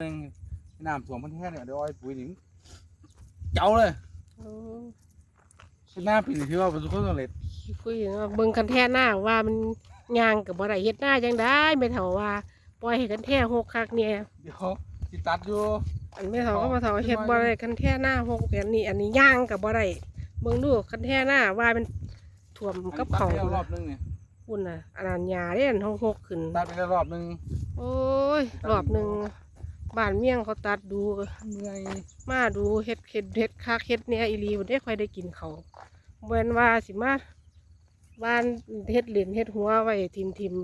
หนึงน้ำท่วมพันแท้เนี่ยเดี๋ยวเอาไอ้ปุ๋ยนี่เจ้าเลยโอ้เป็นหน้าปีนี้ที่ว่าประสบความสำเร็จขี้คุยเนาะเบิ่งคันแท่หน้าว่ามันย่างกับบ่ได้เฮ็ดหน้าจังได้ไม่เท่าว่าปล่อยให้คันแท่หกคักเนี่ยเดี๋ยวสิตัดอยู่อันไม่เท่าก็มาเท่าเฮ็ดบ่ได้คันแท่หน้าหกแบบนี้ อันนี้ย่างกับบ่ได้เบิ่งดูคันแท่หน้าว่ามันท่วมกับเขาอันนี้ตัดไปแล้วรอบนึงเนี่ยพุ่นน่ะอันนั้นหญ้าเด้อันหกๆขึ้นตัดไปแล้วรอบนึงโอ้ยรอบหนึง บ้านเมี่ยงเขาตัดดูเมื่อยมาดูเฮ็ดเฮ็ดเฮ็ดคักเฮ็ดเนี่ยอีหลีบ่ได้ค่อยได้กินเขาวเว้นว่าสิมาบ้านเฮ็ดเหรียญเฮ็ดหัวไว้ทิมทิม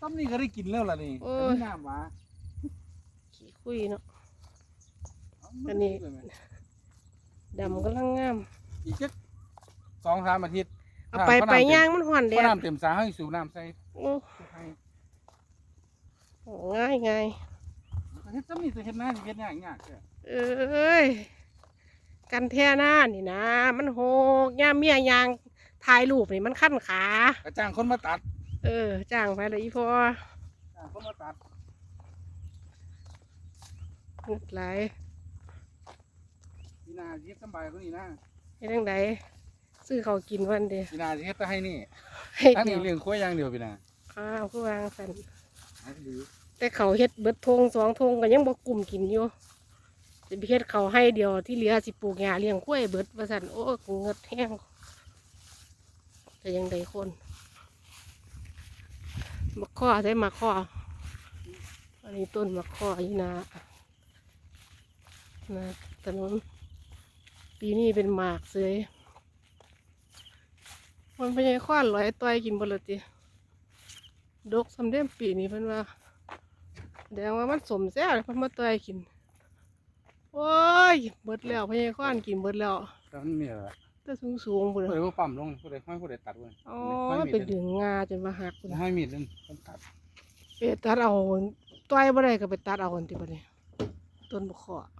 ซ้ำนี่ก็ได้กินแล้วล่ะนี่โอ้ยอันนี้น้ำหวาๆขี้คุยเนาะเาอันนี้ดำกำลังงาม อีกจักสองสามอาทิตย์เอาไปน้ำไปน้ำย่างมันห่อนแดเพราะดน้ำเต็มสาให้สูบน้ำใส่โอ้ให้โหง่ายง่าย เฮ็ดซ้ำนี่จะเฮ็ดหน้าสิเฮ็ดยากยากแท้เอ้ยกันแท่หน้านี่นะ มันโหกย่ามเมียยางถ่ายรูปนี่มันขั้นขากระจ้างคนมาตัดเออจ้างไปเลยอีพอจ้างคนมาตัดเงิดไหลายปีหนาสิเฮ็ดสำบายกว่านี้นะเฮ็ดจังไดซื้อเขาวกินวันเดียวปีหนาสิเฮ็ดแต่ให้นี่ให้อันเดีนี้ยวเลี้ยงควายอย่างเดียวปีหนาอ้าวคือวางสันอันนี้ดี แต่เขาเฮ็ดเบิดทงสองทงก็ยังบ่กลุ่มกินอยู่สิไปเฮ็ดเขาให้เดียวที่เหลือสิปลูกหญ้าเลี้ยงกล้วยเบิดว่าซั่นโอ้กูเงิดแห้งแต่ยังได้คนมะข้อใช่มะข้ออันนี้ต้นมะข้ออยู่นะนะถนนปีนี้เป็นหมากเสยมันเป็นยังข้อนลอยต่อยกินบ่ลติดกสำเร็จปีนี้เพิ่นว่า แสดงว่ามันสมแซ่บเลยเพิ่นมาต่อยกิน โอ้ยเบิดแล้วพญาข้อนกินเบิดแล้วแต่มันมีอะไรแต่สูงสูงๆพุ่นผู้ใดน่ะว่าปั๊มลงผู้ใดห้อยผู้ใดตัดเว้ยอ๋อห้อยมีเป็นดดึงงาจนมาหักพุ่นน่ะห้อยมีดนั่นต้องตัดไปตัดเอาต่อยบ่ได้ก็ไปตัดเอาอันติบัดนี้ต้นบกขอ